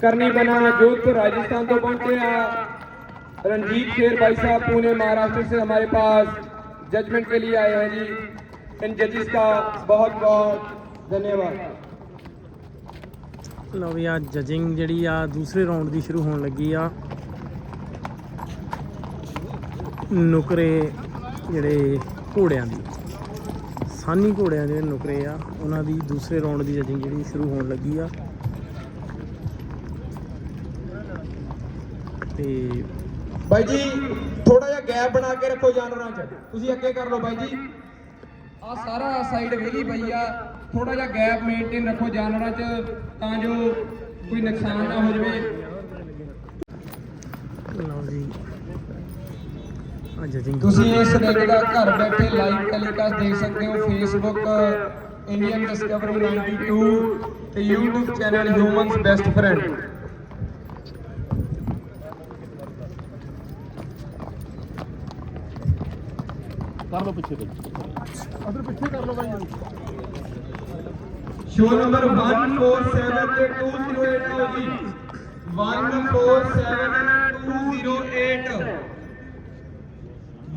ਕਰਨੀ बना जोधपुर राजस्थान तो पहुंचे हैं रंजीत शेर भाई साहब पुणे महाराष्ट्र से हमारे पास जजमेंट के लिए आए हैं जी इन जजेस का बहुत बहुत धन्यवाद ਲਓ ਵੀ ਆ ਜਜਿੰਗ ਜਿਹੜੀ ਆ ਦੂਸਰੇ ਰਾਉਂਡ ਦੀ ਸ਼ੁਰੂ ਹੋਣ ਲੱਗੀ ਆ ਨੁਕਰੇ ਜਿਹੜੇ ਘੋੜਿਆਂ ਦੀ ਸਾਨੀ ਘੋੜਿਆਂ ਦੇ ਨੁਕਰੇ ਆ ਉਹਨਾਂ ਦੀ ਦੂਸਰੇ ਰਾਉਂਡ ਦੀ ਜਜਿੰਗ ਜਿਹੜੀ ਸ਼ੁਰੂ ਹੋਣ ਲੱਗੀ ਆ ਤੇ ਬਾਈ ਜੀ ਥੋੜਾ ਜਿਹਾ ਗੈਪ ਬਣਾ ਕੇ ਰੱਖੋ ਜਾਨਵਰਾਂ 'ਚ। ਤੁਸੀਂ ਅੱਗੇ ਕਰ ਲਓ ਬਾਈ ਜੀ। ਆ ਸਾਰਾ ਸਾਈਡ ਵਿਹਲੀ ਪਈ ਆ। ਥੋੜਾ ਜਿਹਾ ਗੈਪ ਮੇਨਟੇਨ ਰੱਖੋ ਜਾਨਵਰਾਂ 'ਚ ਤਾਂ ਜੋ ਕੋਈ ਨੁਕਸਾਨ ਨਾ ਹੋ ਜਾਵੇ। ਲਓ ਜੀ। ਤੁਸੀਂ ਇਸ ਰੇਟ ਦਾ ਘਰ ਬੈਠੇ ਲਾਈਵ ਟੈਲੀਕਾਸਟ ਦੇਖ ਸਕਦੇ ਹੋ। ਫੇਸਬੁੱਕ ਇੰਡੀਅਨ ਡਿਸਕਵਰੀ 92 ਤੇ YouTube channel humans best friend ਕਰ ਲਓ ਪਿੱਛੇ ਅਦਰ ਪਿੱਛੇ ਕਰ ਲਓ ਬਾਈ। ਸ਼ੋ ਨੰਬਰ 147 ਤੇ 208 ਆਓ ਜੀ। 147208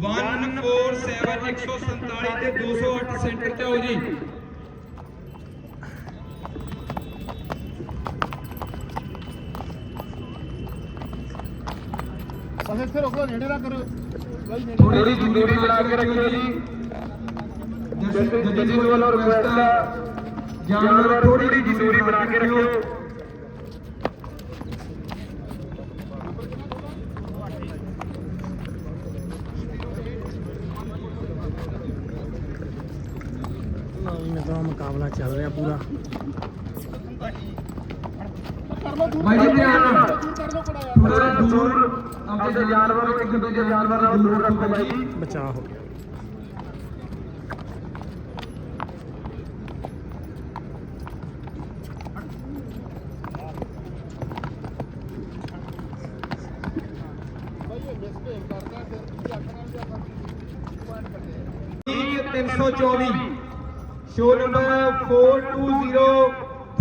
147147 ਤੇ 208 ਸੈਂਟਰ ਤੇ ਆਓ ਜੀ। ਬਸ ਇੱਥੇ ਰੋਕ ਲਓ ਨੇੜੇ ਨਾ ਕਰੋ। ਥੋੜੀ ਦੂਰੀ ਬਣਾ ਕੇ ਰੱਖੋ ਜੀ ਜੱਜੀ ਵੱਲੋਂ ਰਿਕੁਐਸਟ ਹੈ ਜਾਨਵਰ ਥੋੜੀ ਜਿਹੀ ਦੂਰੀ ਬਣਾ ਕੇ ਰੱਖਿਓ। ਲਓ ਜੀ ਮੁਕਾਬਲਾ ਚੱਲ ਰਿਹਾ ਪੂਰਾ। ਕਰ ਲਓ ਦੂਰ ਭਾਈ ਜੀ ਧਿਆਨ ਨਾਲ ਕਰ ਲਓ ਕੜਾ ਥੋੜਾ ਦੂਰ ਆਪਣੇ ਜਾਨਵਰ ਨੂੰ ਇੱਕ ਦੂਜੇ ਜਾਨਵਰ ਨਾਲ ਦੂਰ ਰੱਖੋ ਭਾਈ ਜੀ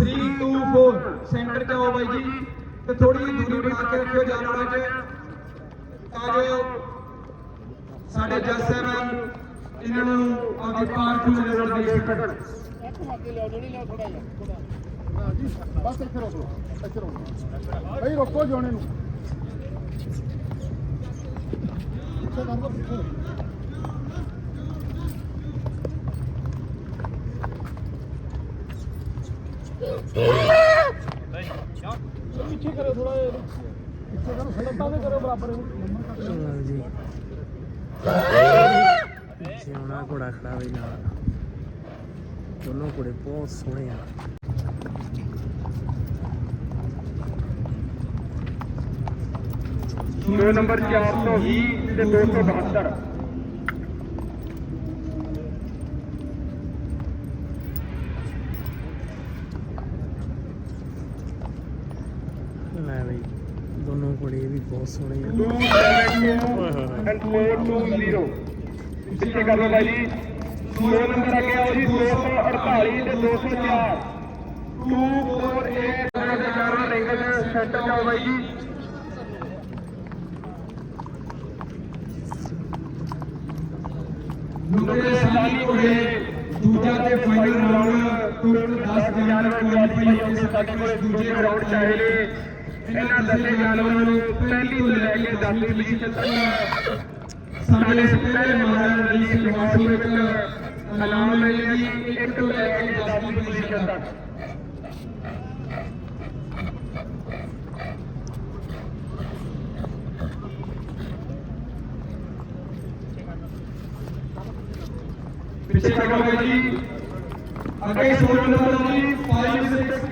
ਬਚਾਅ ਹੋ ਗਿਆ ਬਾਈ ਇਹ ਮਿਸਟੇਕ ਕਰਦਾ ਫਿਰ ਤੁਸੀਂ ਆਖਣਾ ਵੀ ਆਪਾਂ ਪੁਆਇੰਟ ਕੱਢੇ ਆ 324 ਸ਼ੋ ਨੰਬਰ 420324 ਸੈਂਟਰ ਤੇ ਆਓ ਬਾਈ ਜੀ। ਤੇ ਥੋੜੀ ਜਿਹੀ ਦੂਰੀ ਬਣਾ ਕੇ ਰੱਖਿਓ ਜਾਨਵਰਾਂ 'ਚ। ਤਾਂ ਜੋ ਸਾਡੇ ਜੱਜ ਸਾਹਿਬਾਨ ਇਹਨਾਂ ਨੂੰ ਆਪਣੀ ਪਾਰਕ ਨੂੰ ਨਜ਼ਰ ਦੇ ਸਕਣ ਇੱਕ ਅੱਗੇ ਲਿਆਓ ਜਿਹੜੀ ਲਿਆਓ ਥੋੜਾ ਜਿਹਾ। ਥੋੜਾ ਹਾਂ ਜੀ, ਬਸ ਇੱਥੇ ਰੋਕ ਲਓ ਇੱਥੇ ਰੋਕ ਲਓ ਬਾਈ, ਰੋਕੋ ਜੋਣੇ ਨੂੰ। ਪਿੱਛੇ ਕਰ ਲਓ ਪਿੱਛੇ ਕਰੋ ਥੋੜਾ ਜਿਹਾ ਪਿੱਛੇ ਕਰੋ ਸੜਕਾਂ ਦੇ ਕਰੋ ਬਰਾਬਰ ਲਓ ਜੀ ਜਿਉਣਾ ਘੋੜਾ ਖੜਾ ਵੀ ਨਾਲ ਦੋਨੋਂ ਘੋੜੇ ਬਹੁਤ ਸੋਹਣੇ ਆ ਸ਼ੋ ਨੰਬਰ 420 ਤੇ 272 ਦੋਨੋਂ ਘੋੜੇ ਵੀ ਬਹੁਤ ਸੋਹਣੇ ਆ। 272 and 420 ਪਿੱਛੇ ਕਰ ਲਓ ਬਾਈ ਜੀ। ਦੋ ਨੰਬਰ ਅੱਗੇ ਆਓ ਜੀ 248 ਤੇ 204 248 ਦੇ ਚਾਰਾਂ। ਰਿੰਗਲ ਸੈੱਟ ਜਾਓ ਬਾਈ ਜੀ। ਦੂਜੇ ਸਲਾਮੀ ਹੋਏ ਦੂਜਾ ਤੇ ਫਾਈਨਲ ਰਾਉਂਡ ਟੋਟਲ 10 ਜਾਨਵਰ ਕੁਆਲੀਫਾਈ ਹੋ ਕੇ ਸਾਡੇ ਕੋਲ ਦੂਜੇ ਰਾਉਂਡ ਚਾਹੇ ਨੇ। ਇਹਨਾਂ ਦਸੇ ਜਾਨਵਰਾਂ ਨੂੰ ਪਹਿਲੀ ਤੋਂ ਲੈ ਕੇ 10ਵੀਂ ਪੋਜੀਸ਼ਨ ਤੱਕ ਸਾਡੇ ਪਹਿਲੇ ਮਹਾਰਾਜਾ ਰਣਜੀਤ ਸਿੰਘ ਵਾਸੂ ਇੱਕ ਐਲਾਨ ਮਿਲਿਆ ਜੀ, ਇੱਕ ਤੋਂ ਲੈ ਕੇ 10ਵੀਂ ਪੋਜੀਸ਼ਨ ਤੱਕ ਪਿੱਛੇ ਚੱਲੋ ਬਾਈ ਜੀ। ਅੱਗੇ ਸੋਲ ਨੰਬਰ ਜੀ 568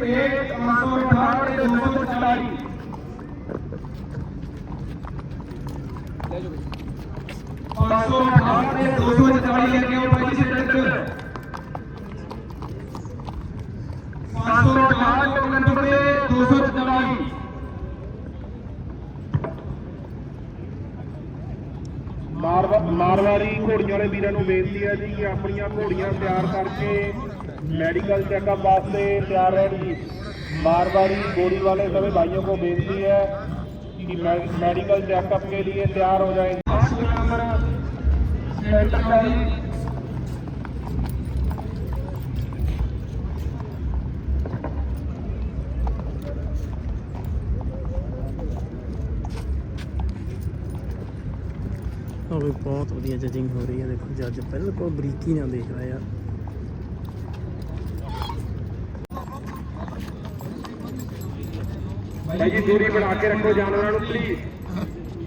568 ਲੈ ਕੇ ਆਓ ਬਾਈ ਜੀ ਸੈਂਟਰ 568 ਨੰਬਰ ਤੇ 244 ਮਾਰਵਾੜੀ ਘੋੜੀਆਂ ਵਾਲੇ ਵੀਰਾਂ ਨੂੰ ਬੇਨਤੀ ਹੈ ਜੀ ਕਿ ਆਪਣੀਆਂ ਘੋੜੀਆਂ ਤਿਆਰ ਕਰਕੇ ਮੈਡੀਕਲ ਚੈੱਕਅਪ ਵਾਸਤੇ ਤਿਆਰ ਰਹਿਣ ਜੀ मारवाड़ी गोली वाले सभी भाइयों को बेनती है कि मे- मेडिकल चेकअप के लिए तैयार हो जाएं सेंटर का जी ਉਹ ਵੀ ਬਹੁਤ ਵਧੀਆ ਜਜਿੰਗ ਹੋ ਰਹੀ ਹੈ ਦੇਖੋ ਜੱਜ ਬਿਲਕੁਲ ਬਰੀਕੀ ਨਾਲ ਦੇਖ ਰਿਹਾ ਯਾਰ ਭਾਈ ਦੂਰੀ ਬਣਾ ਕੇ ਰੱਖੋ ਜਾਨਵਰਾਂ ਨੂੰ ਪਲੀਜ਼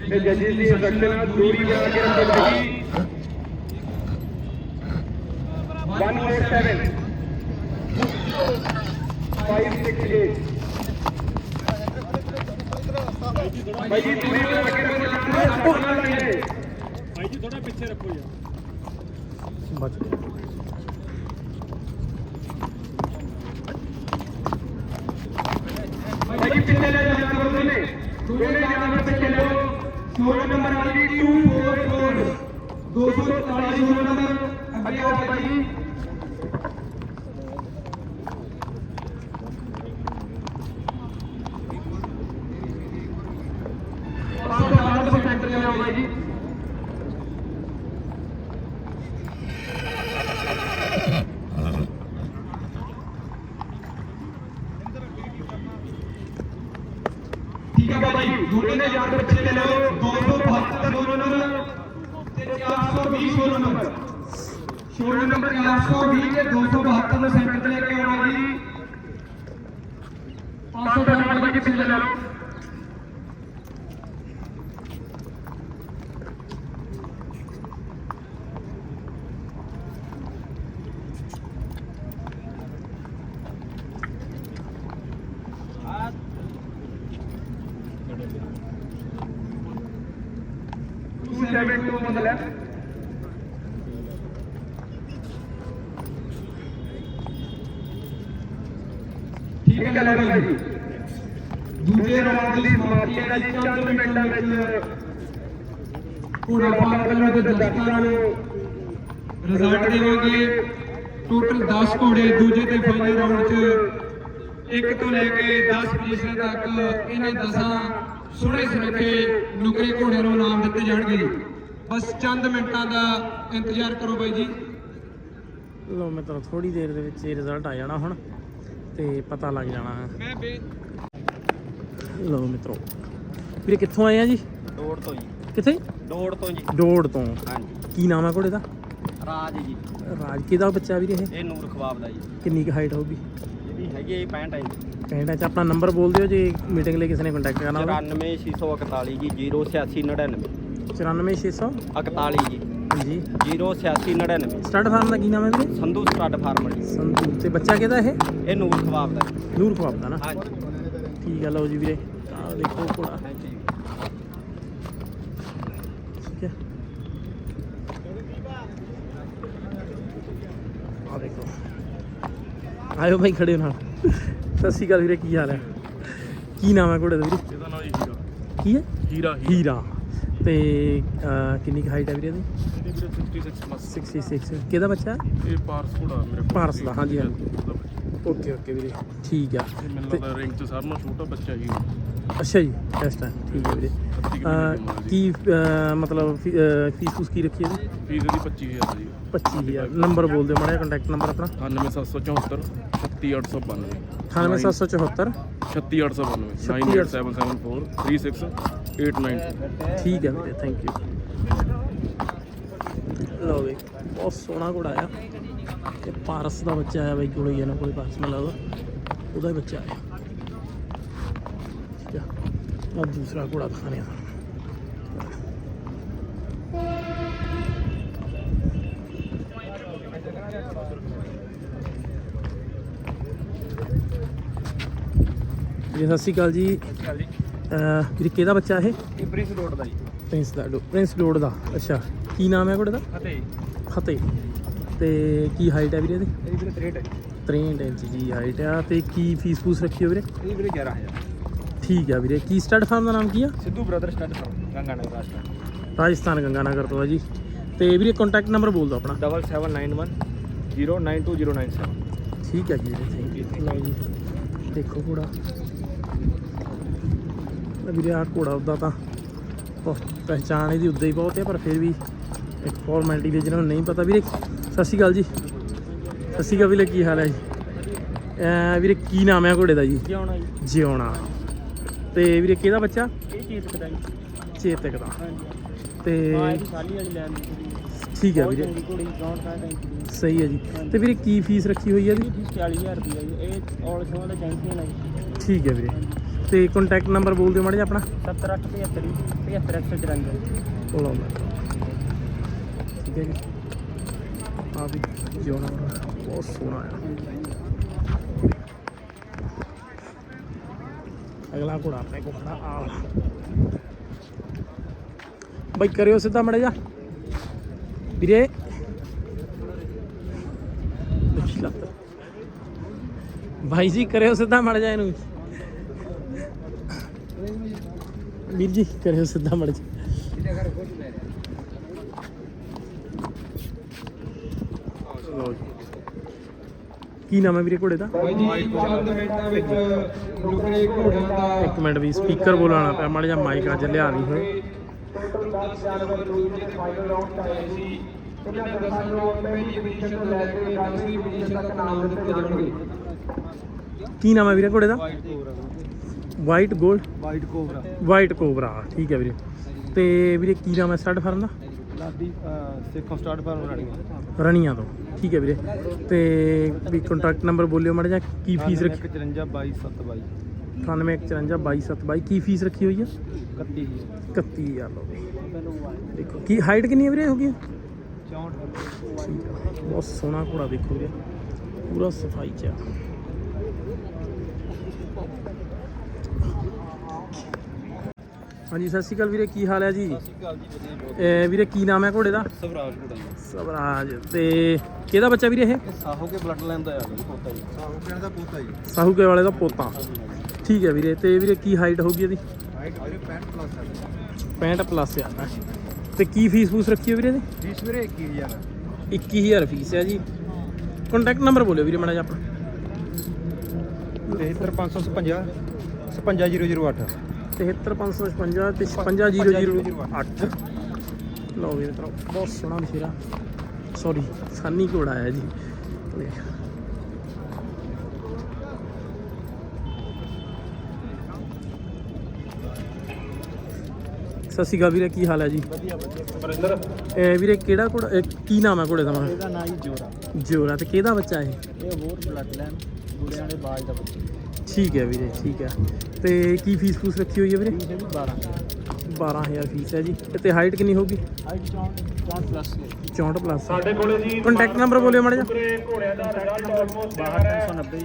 ਤੇ ਜੱਜੀ ਦੀ ਇੰਸਟਰਕਸ਼ਨ ਆ ਦੂਰੀ ਬਣਾ ਕੇ ਰੱਖੋ ਜੀ 147 ਭਾਈ ਜੀ ਥੋੜਾ ਪਿੱਛੇ ਰੱਖੋ ਯਾਰ। शोल्डर नंबर आएगी टू फोर फोर दो सौ चालीस शोल्डर नंबर अगले आ जाएगी पाँच सौ आठ सौ फैक्ट्री आ जाएगी 520 ਤੇ 272 ਨੂੰ ਸੈਂਟਰ ਤੇ ਲੈ ਕੇ ਆਉਣਾ ਜੀ। 500 ਦਾ ਨੰਬਰ ਜੀ ਪਿੱਛੇ ਲੈ ਲਓ। ਦੂਜੇ ਰਾਉਂਡ ਦੀ ਸਮਾਪਤੀ ਹੈ ਜੀ ਚੰਦ ਮਿੰਟਾਂ ਵਿੱਚ ਪੂਰਾ ਪਾਲਣ ਦੇ ਦਰਸ਼ਕਾਂ ਨੂੰ ਰਿਜ਼ਲਟ ਦੇਵਾਂਗੇ। ਟੋਟਲ 10 ਘੋੜੇ ਦੂਜੇ ਤੇ ਫਾਈਨਲ ਰਾਉਂਡ 'ਚ ਇੱਕ ਤੋਂ ਲੈ ਕੇ 10 ਪੋਜੀਸ਼ਨ ਤੱਕ ਇਹਨਾਂ ਦਸਾਂ ਸੋਹਣੇ ਸੁਨੱਖੇ ਨੁਕਰੇ ਘੋੜਿਆਂ ਨੂੰ ਨਾਮ ਦਿੱਤੇ ਜਾਣਗੇ ਜੀ। ਬਸ ਚੰਦ ਮਿੰਟਾਂ ਦਾ ਇੰਤਜ਼ਾਰ ਕਰੋ ਬਾਈ ਜੀ। ਲੋ ਮਿੱਤਰੋ ਥੋੜੀ ਦੇਰ ਦੇ ਵਿੱਚ ਇਹ ਰਿਜ਼ਲਟ ਆ ਜਾਣਾ ਹੁਣ ਤੇ ਪਤਾ ਲੱਗ ਜਾਣਾ। ਮੈਂ ਬੇ ਲੋ ਮਿੱਤਰੋ। ਵੀਰੇ ਕਿੱਥੋਂ ਆਏ ਆ ਜੀ? ਡੋੜ ਤੋਂ ਜੀ। ਕਿੱਥੇ? ਡੋੜ ਤੋਂ ਜੀ। ਡੋੜ ਤੋਂ। ਹਾਂਜੀ। ਕੀ ਨਾਮ ਹੈ ਘੋੜੇ ਦਾ? ਰਾਜ ਜੀ। ਰਾਜ ਕਿਹਦਾ ਬੱਚਾ ਵੀਰੇ ਇਹ? ਇਹ ਨੂਰ ਖਵਾਬ ਦਾ ਜੀ। ਕਿੰਨੀ ਕੁ ਹਾਈਟ ਹੋਊਗੀ? ਇਹਦੀ ਹੈਗੀ ਹੈ ਜੀ 65 ਇੰਚ ਕਹਿੰਦਾ ਚ ਆਪਣਾ ਨੰਬਰ ਬੋਲ ਦਿਓ ਜੇ ਮੀਟਿੰਗ ਲਈ ਕਿਸੇ ਨੇ ਕੰਟੈਕਟ ਕਰਨਾ ਹੋਵੇ। 94641 ਜੀ 08699 94600 41 ਜੀ। ਹਾਂਜੀ। 08699 ਸਟੱਡ ਫਾਰਮ ਦਾ ਕੀ ਨਾਮ ਹੈ ਵੀਰੇ? ਸੰਧੂ ਸਟੱਡ ਫਾਰਮਰ ਜੀ। ਸੰਧੂ। ਤੇ ਬੱਚਾ ਕਿਹਦਾ ਇਹ? ਇਹ ਨੂਰ ਖਵਾਬ ਦਾ ਜੀ। ਨੂਰ ਖਵਾਬ ਦਾ ਨਾ। ਹਾਂਜੀ। ਠੀਕ ਆ ਲਓ ਜੀ ਵੀਰੇ? ਆ ਦੇਖੋ ਘੋੜਾ ਥੈਂਕ ਯੂ ਠੀਕ ਹੈ ਆ ਦੇਖੋ। ਆਇਓ ਭਾਈ ਖੜੇ ਹੋ ਨਾਲ। ਸਤਿ ਸ਼੍ਰੀ ਅਕਾਲ ਵੀਰੇ ਕੀ ਹਾਲ ਹੈ ਕੀ ਨਾਮ ਹੈ ਘੋੜੇ ਦਾ ਵੀਰੇ? ਇਹਦਾ ਨਾਮ ਹੀਰਾ। ਕੀ ਹੈ ਹੀਰਾ ਹੀਰਾ। ਤੇ ਕਿੰਨੀ ਕੁ ਹਾਈਟ ਹੈ ਵੀਰੇ ਇਹਦੀ? ਇਹਦੀ ਵੀਰੇ 66 ਪਲੱਸ 66 ਕਿਹਦਾ ਬੱਚਾ? ਇਹ ਪਾਰਸ ਕੋੜਾ ਮੇਰੇ ਕੋਲ। ਪਾਰਸ ਦਾ, ਹਾਂਜੀ, ਹਾਂਜੀ। ਓਕੇ ਓਕੇ ਵੀਰੇ। ਠੀਕ ਆ। ਇਹ ਮੈਨੂੰ ਲੱਗਦਾ ਰਿੰਗ 'ਚ ਸਾਰਿਆਂ ਨਾਲੋਂ ਛੋਟਾ ਬੱਚਾ ਹੀ ਅੱਛਾ ਜੀ ਬੈਸਟ ਹੈ ਠੀਕ ਹੈ ਵੀਰੇ। ਅਹ, ਕੀ ਅਹ, ਮਤਲਬ ਫੀ- ਅਹ, ਫੀਸ ਫੂਸ ਕੀ ਰੱਖੀ ਹੈ ਇਹਦੀ ਫੀਸ ਇਹਦੀ 25000 ਦੀ 25000 ਨੰਬਰ ਬੋਲ ਦਿਓ ਮਾੜਾ ਕੰਟੈਕਟ ਨੰਬਰ ਆਪਣਾ। 98774 36892 98774 36892 98774 36892 ਠੀਕ ਹੈ ਵੀਰੇ ਥੈਂਕ ਯੂ ਲਓ ਵੀ ਬਹੁਤ ਸੋਹਣਾ ਘੋੜਾ ਆ। ਤੇ ਪਾਰਸ ਦਾ ਬੱਚਾ ਆਇਆ ਬਾਈ ਕੋਲੇ ਇਹਨਾਂ ਕੋਲੇ ਪਾਰਸ ਲੱਗਦਾ ਉਹਦਾ। ਹੀ ਬੱਚਾ ਆਇਆ। ਠੀਕ ਆ। ਆ ਦੂਸਰਾ ਘੋੜਾ ਦਿਖਾਣੇ ਆ ਜੀ ਸਤਿ ਸ਼੍ਰੀ ਅਕਾਲ ਜੀ। ਵੀਰੇ ਕਿਹਦਾ ਬੱਚਾ ਇਹ? ਇਹ ਪ੍ਰਿੰਸ ਰੋਡ ਦਾ ਜੀ। ਪ੍ਰਿੰਸ ਦਾ ਡੋ- ਪ੍ਰਿੰਸ ਡੋੜ ਦਾ। ਅੱਛਾ ਕੀ ਨਾਮ ਹੈ ਘੋੜੇ ਦਾ? ਅਤੇ ਫਤਿਹ। ਤੇ ਕੀ ਹਾਈਟ ਹੈ ਵੀਰੇ ਇਹਦੀ? ਇਹਦੀ ਵੀਰੇ 63 ਹੈ 63 ਇੰਚ ਦੀ ਹਾਈਟ ਆ। ਤੇ ਕੀ ਫੀਸ ਫੂਸ ਰੱਖੀ ਹੋ ਵੀਰੇ? ਇਹਦੀ ਵੀਰੇ 11000 ਠੀਕ ਆ ਵੀਰੇ। ਕੀ ਸਟੱਡ ਫਾਰਮ ਦਾ ਨਾਮ ਕੀ ਆ? Sidhu brother stud farm Ganganagar Rajasthan Rajasthan Ganganagar ਤੋਂ ਆ ਜੀ। ਤੇ ਵੀਰੇ ਕੰਟੈਕਟ ਨੰਬਰ ਬੋਲ ਦਿਓ ਆਪਣਾ। 7791 092097 ਠੀਕ ਹੈ ਜੀ ਵੀਰੇ ਥੈਂਕ ਯੂ ਲਓ ਜੀ ਦੇਖੋ ਘੋੜਾ। ਲੈ ਵੀਰੇ ਆ ਘੋੜਾ ਉਦਾਂ ਤਾਂ ਬਹੁਤ ਪਹਿਚਾਣ ਇਹਦੀ ਉਦਾਂ ਹੀ ਬਹੁਤ ਹੈ ਪਰ ਫਿਰ ਵੀ ਇੱਕ ਫਾਰਮੈਲਿਟੀ ਦੇ ਜਿਹਨਾਂ ਨੂੰ ਨਹੀਂ ਪਤਾ। ਵੀਰੇ ਸਤਿ ਸ਼੍ਰੀ ਅਕਾਲ ਜੀ। ਸਤਿ ਸ਼੍ਰੀ ਅਕਾਲ ਵੀਰੇ ਕੀ ਹਾਲ ਹੈ ਜੀ? ਅਹ ਵੀਰੇ ਕੀ ਨਾਮ ਹੈ ਘੋੜੇ ਦਾ ਜੀ? ਜਿਉਣਾ ਜੀ। ਜਿਉਣਾ। ਤੇ ਵੀਰੇ ਕਿਹਦਾ ਬੱਚਾ? ਇਹ ਚੇਤਕ ਦਾ ਤੇ ਦੀ ਠੀਕ ਹੈ ਵੀਰੇ। ਸਹੀ ਹੈ ਜੀ। ਤੇ ਵੀਰੇ ਕੀ ਫੀਸ ਰੱਖੀ ਹੋਈ ਹੈ ਫੀਸ 40000 ਰੁਪਏ ਜੀ। ਇਹ ਆਲ ਸ਼ੋਅ ਦਾ ਚੈਂਪੀਅਨ ਹੈ ਜੀ। ਠੀਕ ਹੈ ਵੀਰੇ। ਤੇ ਕੰਟੈਕਟ ਨੰਬਰ ਬੋਲ ਦਿਓ ਮਾੜਾ ਜਿਹਾ ਆਪਣਾ। 7875 75154 ਬੋਲੋ ਠੀਕ ਹੈ ਜੀ। ਆ ਵੀ ਜਿਉਣਾ ਬਹੁਤ ਸੋਹਣਾ ਆ। ਅਗਲਾ ਘੋੜਾ ਆਪਣੇ ਕੋਲ ਖੜਾ ਆ ਵਾਲਾ। ਬਾਈ ਕਰਿਓ ਸਿੱਧਾ ਮੜਾ ਜਾ ਵੀਰੇ। ਭਾਈ ਜੀ, ਕਰਿਓ ਸਿੱਧਾ ਮੜ ਜਾ ਇਹਨੂੰ ਵੀਰ ਜੀ, ਕਰਿਓ ਸਿੱਧਾ ਮੜ ਜਾ ਲਓ ਜੀ ਕੀ ਨਾਮ ਹੈ ਵੀਰੇ ਘੋੜੇ ਦਾ? ਬਾਈ ਜੀ ਚੰਦ ਮਿੰਟਾਂ ਵਿੱਚ ਨੁਕਰੇ ਘੋੜਿਆਂ ਦਾ ਇੱਕ ਮਿੰਟ ਵੀ ਸਪੀਕਰ ਬੋਲਾਣਾ ਪਿਆ ਮਾੜਾ ਜਿਹਾ ਮਾਈਕ ਅੱਜ ਲਿਆ ਨਹੀਂ ਹੋਏ ਟੋਟਲ 10 ਜਾਨਵਰ ਦੂਜੇ ਦੇ ਫਾਈਨਲ ਰਾਊਂਡ 'ਚ ਆਏ ਸੀ। ਇਹਨਾਂ ਦੇ ਦਸਾਂ ਨੂੰ ਪਹਿਲੀ ਪੋਜੀਸ਼ਨ ਤੋਂ ਲੈ ਕੇ 10ਵੀਂ ਪੋਜੀਸ਼ਨ ਤੱਕ ਨਾਮ ਦਿੱਤੇ ਜਾਣਗੇ। ਕੀ ਨਾਮ ਹੈ ਵੀਰੇ ਘੋੜੇ ਦਾ? ਵਾਈਟ 골ਡ ਵਾਈਟ ਕੋਬਰਾ ਵਾਈਟ ਕੋਬਰਾ ਠੀਕ ਹੈ ਵੀਰੇ। ਤੇ ਵੀਰੇ ਕੀ ਨਾਮ ਹੈ ਸਟਾਰਟ ਫਾਰਮ ਦਾ? ਲਾਡੀ ਸਿੱਖੋਂ ਸਟਾਰਟ ਫਾਰਮ ਰੜੀਆਂ ਰਣੀਆਂ ਤੋਂ। ਠੀਕ ਹੈ ਵੀਰੇ। ਤੇ ਵੀ ਕੰਟੈਕਟ ਨੰਬਰ ਬੋਲਿਓ ਮਾੜਾ ਜਿਹਾ ਕੀ ਫੀਸ ਰੱਖੀ 54 22 722 9854 ਕੀ ਫੀਸ ਰੱਖੀ ਹੋਈ ਹੈ 31 31000 ਲਓ ਦੇਖੋ ਕੀ ਹਾਈਟ ਕਿੰਨੀ ਹੈ ਵੀਰੇ ਹੋ ਗਈ? 64 ਠੀਕ ਆ। ਬਹੁਤ ਸੋਹਣਾ ਘੋੜਾ ਦੇਖੋ ਵੀਰੇ। ਪੂਰਾ ਸਫ਼ਾਈ ਚ ਆ। ਹਾਂਜੀ ਸਤਿ ਸ਼੍ਰੀ ਅਕਾਲ ਵੀਰੇ ਕੀ ਹਾਲ ਹੈ ਜੀ? ਇਹ ਵੀਰੇ ਕੀ ਨਾਮ ਹੈ ਘੋੜੇ ਦਾ? ਸਵਰਾਜ ਕੋਟਾ ਸਵਰਾਜ ਤੇ ਕਿਹਦਾ ਬੱਚਾ ਵੀਰੇ ਇਹ? ਸਾਹੋ ਕੇ ਬਲੱਡ ਲਾਈਨ ਦਾ ਆ ਗਿਆ ਪੋਤਾ ਜੀ। ਸਾਹੋ ਕੇ ਦਾ ਪੋਤਾ ਜੀ। ਸਾਹੂਕੇ ਵਾਲੇ ਦਾ ਪੋਤਾ। ਠੀਕ ਹੈ ਵੀਰੇ ਤੇ ਵੀਰੇ ਕੀ ਹਾਈਟ ਹੋਊਗੀ ਇਹਦੀ? ਹਾਈਟ ਵੀਰੇ 65 ਪਲੱਸ ਹੈ 65 ਪਲੱਸ ਆ। ਨਾ ਤੇ ਕੀ ਫੀਸ ਫੂਸ ਰੱਖੀ ਹੈ ਵੀਰੇ ਇਹਦੀ? ਫੀਸ ਵੀਰੇ 21000 21000 ਫੀਸ ਹੈ ਜੀ। ਕੰਟੈਕਟ ਨੰਬਰ ਬੋਲਿਓ ਵੀਰੇ ਮਾੜਾ ਜਿਹਾ ਆਪਣਾ 73550 55008 73555 ਤੇ 55008 ਲਓ ਵੀਰੇ ਤਰ੍ਹਾਂ ਬਹੁਤ ਸੋਹਣਾ ਮਸ਼ੀਰਾ ਸੌਰੀ ਸਾਨੀ ਘੋੜਾ ਆਇਆ ਜੀ। ਦੇਖ। ਸਤਿ ਸ਼੍ਰੀ ਅਕਾਲ ਵੀਰੇ ਕੀ ਹਾਲ ਹੈ ਜੀ? ਵਧੀਆ ਵਧੀਆ। ਇਹ ਵੀਰੇ ਕਿਹੜਾ ਘੋੜਾ ਇਹ ਕੀ ਨਾਮ ਹੈ ਘੋੜੇ ਦਾ? ਇਹਦਾ ਨਾਂ ਹੀ ਜੋਰਾ। ਜਿਉਰਾ ਤੇ ਕਿਹਦਾ ਬੱਚਾ ਇਹ? ਇਹ ਹੋਰ ਬਲੱਡ ਲਾਈਨ ਗੁੜਿਆਂ ਦੇ ਬਾਜ ਦਾ ਬੱਚਾ। ਠੀਕ ਹੈ ਵੀਰੇ ਠੀਕ ਹੈ। ਤੇ ਕੀ ਫੀਸ ਫੂਸ ਰੱਖੀ ਹੋਈ ਹੈ ਵੀਰੇ? ਫੀਸ ਇਹਦੀ 12 12000 ਫੀਸ ਹੈ ਜੀ। ਤੇ ਹਾਈਟ ਕਿੰਨੀ ਹੋਊਗੀ? ਹਾਈਟ 64 64 ਪਲੱਸ 64 ਪਲੱਸ ਸਾਡੇ ਕੋਲੇ ਜੀ ਕੰਟੈਕਟ ਨੰਬਰ ਬੋਲਿਓ ਮਾੜਾ ਜਿਹਾ। ਪੂਰੇ ਘੋੜਿਆਂ ਦਾ ਰਿਜ਼ਲਟ ਆਲਮੋਸਟ ਤਿਆਰ ਹੈ। 390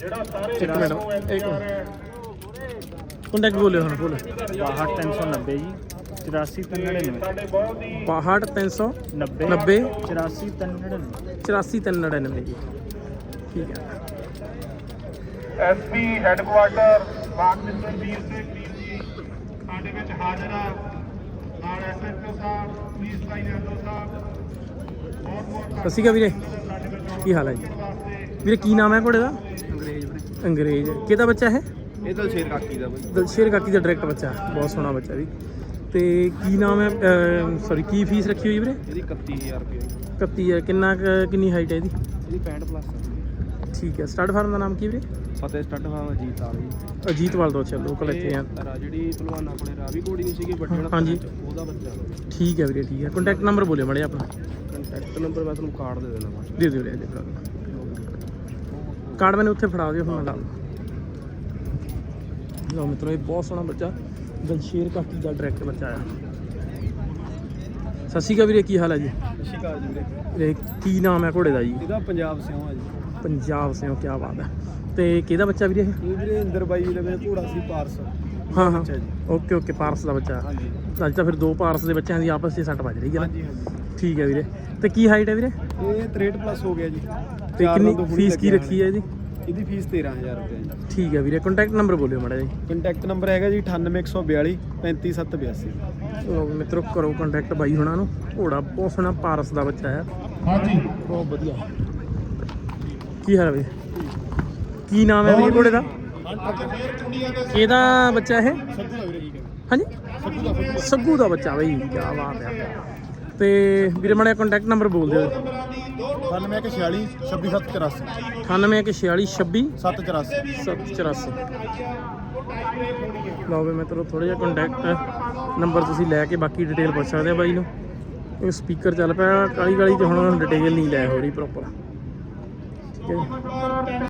ਜਿਹੜਾ ਸਾਰੇ ਇੱਕ ਮਿੰਟ, ਇੱਕ ਹੈ। ਕੰਟੈਕਟ ਬੋਲਿਓ ਹੁਣ ਬੋਲੋ 62390 ਜੀ। 84399 ਸਾਡੇ ਬਹੁਤ ਹੀ 62390 90 90 84399 84399 ਜੀ। ਠੀਕ ਹੈ। ਐਸਪੀ ਹੈੱਡਕੁਆਰਟਰ ਬਾਗ ਮਿਸਟਰ ਵੀਰ ਸਿੰਘ ਜੀ ਸਾਡੇ ਵਿੱਚ ਹਾਜ਼ਰ ਆ। ਨਾਲ ਐਸਐਚਓ ਸਾਹਿਬ ਪੁਲਿਸ ਲਾਈਨ ਐਸਓ ਸਾਹਿਬ। ਬਹੁਤ ਬਹੁਤ ਸਤਿ ਸ਼੍ਰੀ ਅਕਾਲ ਵੀਰੇ। ਕੀ ਹਾਲ ਹੈ ਜੀ? ਵੀਰੇ ਕੀ ਨਾਮ ਹੈ ਘੋੜੇ ਦਾ? ਅੰਗਰੇਜ਼ ਵੀਰੇ। ਅੰਗਰੇਜ਼। ਕਿਹਦਾ ਬੱਚਾ ਹੈ ਇਹ ਤਾਂ ਸ਼ੇਰ ਕਾਕੀ ਦਾ ਬਾਈ। ਦਲਸ਼ੇਰ ਕਾਕੀ ਦਾ ਡਾਇਰੈਕਟ ਬੱਚਾ। ਬਹੁਤ ਸੋਹਣਾ ਬੱਚਾ ਵੀ ਤੇ ਕੀ ਨਾਮ ਹੈ ਸੌਰੀ ਕੀ ਫੀਸ ਰੱਖੀ ਹੋਈ ਵੀਰੇ? ਇਹਦੀ 31000 ਰੁਪਏ 31 ਹੈ ਕਿੰਨਾ ਕੁ- ਕਿੰਨੀ ਹਾਈਟ ਹੈ ਇਹਦੀ? ਇਹਦੀ 65 ਪਲੱਸ ਠੀਕ ਹੈ। ਸਟਾਰਟ ਫਾਰਮ ਦਾ ਨਾਮ ਕੀ ਵੀਰੇ? ਫਤਿਹ ਸਟੱਡ ਫਾਰਮ ਅਜੀਤ ਜੀ। ਅਜੀਤਵਾਲ ਤੋਂ ਅੱਛਾ ਲੋਕਲ ਇੱਥੇ ਆ। ਰਾ- ਜਿਹੜੀ ਪਹਿਲਵਾਨ ਆਪਣੇ ਰਾਵੀ ਕੋੜੀ ਨਹੀਂ ਸੀਗੀ ਵੱਡੇ ਵਾਲਾ ਹਾਂਜੀ। ਚ, ਉਹਦਾ ਬੱਚਾ ਠੀਕ ਹੈ ਵੀਰੇ ਠੀਕ ਹੈ। ਕੰਟੈਕਟ ਨੰਬਰ ਬੋਲਿਓ ਮਾੜਾ ਆਪਣਾ। ਕੰਟੈਕਟ ਨੰਬਰ ਮੈਂ ਤੁਹਾਨੂੰ ਕਾਰਡ ਦੇ ਦੇਣਾ ਬਾਅਦ ਦੇ ਦਿਓ ਲੈ ਦੇ ਕਾਰਡ ਮੈਨੂੰ ਉੱਥੇ ਫੜਾ ਦਿਓ ਹੁਣ ਮੈਂ ਲਾ ਲਓ ਮਿੱਤਰੋ ਇਹ ਬਹੁਤ ਸੋਹਣਾ ਬੱਚਾ। ਦਲਸ਼ੇਰ ਕਾਕੀ ਦਾ ਡਾਇਰੈਕਟ ਬੱਚਾ ਆ। ਸਤਿ ਸ਼੍ਰੀ ਅਕਾਲ ਵੀਰੇ ਕੀ ਹਾਲ ਹੈ ਜੀ? ਸ਼ਿਕਾਰ ਜੀ ਵੀਰੇ। ਵੀਰੇ ਕੀ ਨਾਮ ਹੈ ਘੋੜੇ ਦਾ ਜੀ? ਇਹਦਾ ਪੰਜਾਬ ਸਿਓ ਆ ਜੀ। ਪੰਜਾਬ ਸੇ ਕੀ ਬਾਤ ਹੈ। ਤੇ ਕਿਹਦਾ ਬੱਚਾ ਵੀਰੇ ਇਹ? ਇਹ ਵੀਰੇ ਇੰਦਰ ਬਾਈ ਦੇ ਵਿੱਚ ਘੋੜਾ ਸੀ ਪਾਰਸ। ਹਾਂ ਹਾਂ। ਜੀ। ਓਕੇ ਓਕੇ ਪਾਰਸ ਦਾ ਬੱਚਾ। ਹਾਂਜੀ। ਅੱਜ ਤਾਂ ਫਿਰ ਦੋ ਪਾਰਸ ਦੇ ਬੱਚਿਆਂ ਦੀ ਆਪਸ 'ਚ ਸੱਟ ਵੱਜ ਰਹੀ ਹੈ ਨਾ ਹਾਂਜੀ ਹਾਂਜੀ। ਠੀਕ ਹੈ ਵੀਰੇ। ਤੇ ਕੀ ਹਾਈਟ ਹੈ ਵੀਰੇ? ਇਹ 63 ਪਲੱਸ ਹੋ ਗਿਆ ਜੀ। ਤੇ ਚਾਰ ਕਿੰਨੀ ਹੁਣੀ ਫੀਸ ਕੀ ਰੱਖੀ ਹੈ ਇਹਦੀ? ਇਹਦੀ ਫੀਸ 13000 ਰੁਪਏ ਜੀ। ਠੀਕ ਹੈ ਵੀਰੇ। ਕੰਟੈਕਟ ਨੰਬਰ ਬੋਲਿਓ ਮਾੜਾ ਜੀ ਕੰਟੈਕਟ ਨੰਬਰ ਹੈਗਾ ਜੀ 98142 35782 ਲੋ ਮਿੱਤਰੋ ਕਰੋ ਕੰਟੈਕਟ ਬਾਈ ਹੁਣਾਂ ਨੂੰ। ਘੋੜਾ ਬਹੁਤ ਸੋਹਣਾ ਪਾਰਸ ਦਾ ਬੱਚਾ ਹੈ। ਹਾਂਜੀ। ਬਹੁਤ ਵਧੀਆ। ਕੀ ਹਾਲ ਹੈ ਵੀਰੇ? ਕੀ ਨਾਮ ਹੈ ਵੀਰੇ ਘੋੜੇ ਦਾ? ਇਹਦਾ ਬੱਚਾ ਇਹ? ਹਾਂਜੀ? ਸੱਗੂ ਦਾ ਬੱਚਾ ਬਈ ਕੀ ਬਾਤ ਹੈ। ਤੇ ਵੀਰੇ ਮਾੜਾ ਕੰਟੈਕਟ ਨੰਬਰ ਬੋਲ ਦਿਓ। 9146 26784 9816 784 784 ਲਓ ਵੀ ਤੁਹਾਨੂੰ ਥੋੜਾ ਜਿਹਾ ਕੰਟੈਕਟ ਨੰਬਰ ਤੁਸੀਂ ਲੈ ਕੇ ਬਾਕੀ ਡਿਟੇਲ ਪੁੱਛ ਸਕਦੇ ਆ ਬਾਈ ਨੂੰ। ਇਹ ਸਪੀਕਰ ਚੱਲ ਪਿਆ ਕਾਲੀ ਕਾਲੀ 'ਚ ਹੁਣ ਡਿਟੇਲ ਨਹੀਂ ਲੈ ਹੋ ਰਹੀ ਪ੍ਰੋਪਰ ਠੀਕ ਹੈ